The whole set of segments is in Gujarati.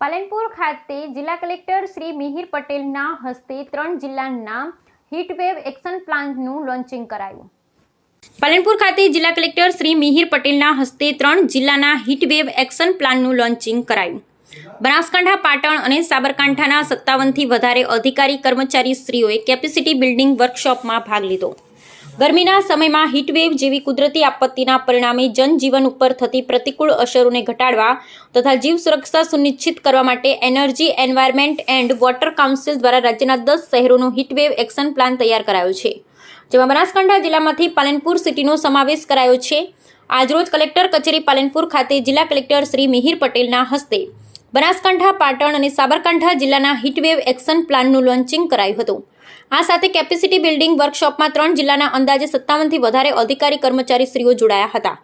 પાલનપુર ખાતે જિલ્લા કલેક્ટર શ્રી મિહિર પટેલના હસ્તે ત્રણ જિલ્લાના હીટવેવ એક્શન પ્લાનનું લોન્ચિંગ કરાયું. પાલનપુર ખાતે જિલ્લા કલેક્ટર શ્રી મિહિર પટેલના હસ્તે ત્રણ જિલ્લાના હીટવેવ એક્શન પ્લાનનું લોન્ચિંગ કરાયું. બનાસકાંઠા, પાટણ અને સાબરકાંઠાના સત્તાવનથી વધારે અધિકારી કર્મચારી સ્ત્રીઓએ કેપેસિટી બિલ્ડિંગ વર્કશોપમાં ભાગ લીધો. ગરમીના સમયમાં હીટવેવ જેવી કુદરતી આપત્તિના પરિણામે જનજીવન ઉપર થતી પ્રતિકૂળ અસરોને ઘટાડવા તથા જીવ સુરક્ષા સુનિશ્ચિત કરવા માટે energy environment and water council દ્વારા રાજ્યના દસ શહેરોનો હીટવેવ એક્શન પ્લાન તૈયાર કરાયો છે. જેમાં બનાસકાંઠા જિલ્લામાંથી પાલનપુર સિટીનો સમાવેશ કરાયો છે. આજરોજ કલેક્ટર કચેરી પાલનપુર ખાતે જિલ્લા કલેક્ટર શ્રી મિહિર પટેલના હસ્તે બનાસકાંઠા, પાટણ અને સાબરકાંઠા જિલ્લાના હીટવેવ એક્શન પ્લાનનું લોન્ચિંગ કરાયું હતું. આ સાથે કેપેસિટી બિલ્ડિંગ વર્કશોપમાં ત્રણ જિલ્લાના અંદાજે સત્તાવનથી વધારે અધિકારી કર્મચારી શ્રીઓ જોડાયા હતા.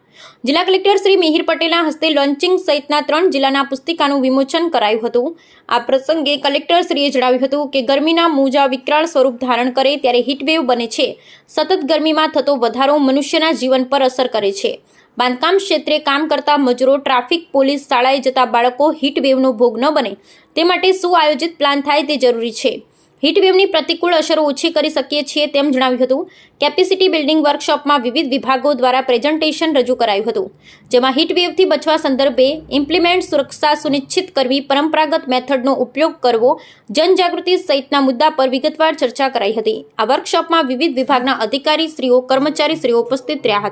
જિલ્લા કલેક્ટર શ્રી મિહિર પટેલના હસ્તે લોન્ચિંગ સહિતના ત્રણ જિલ્લાના પુસ્તિકાનું વિમોચન કરાયું હતું. આ પ્રસંગે કલેક્ટર શ્રીએ જણાવ્યું હતું કે ગરમીના મોજા વિકરાળ સ્વરૂપ ધારણ કરે ત્યારે હીટવેવ બને છે. સતત ગરમીમાં થતો વધારો મનુષ્યના જીવન પર અસર કરે છે. બાંધકામ ક્ષેત્રે કામ કરતા મજૂરો, ટ્રાફિક, પોલીસ શાળાએ જતા બાળકો હીટવેવનો ભોગ ન બને. તે માટે સુઆયોજિત પ્લાન થાય તે જરૂરી છે. હીટવેવની પ્રતિકૂળ અસરો ઓછી કરી શકીએ છીએ તેમ જણાવ્યું હતું. કેપેસિટી બિલ્ડિંગ વર્કશોપમાં વિવિધ વિભાગો દ્વારા પ્રેઝન્ટેશન રજૂ કરાયું હતું, જેમાં હીટવેવથી બચવા સંદર્ભે ઇમ્પ્લિમેન્ટ સુરક્ષા સુનિશ્ચિત કરવી, પરંપરાગત મેથડનો ઉપયોગ કરવો, જનજાગૃતિ સહિતના મુદ્દા પર વિગતવાર ચર્ચા કરાઈ હતી. આ વર્કશોપમાં વિવિધ વિભાગના અધિકારી કર્મચારીશ્રીઓ કર્મચારી શ્રીઓ ઉપસ્થિત રહ્યા હતા.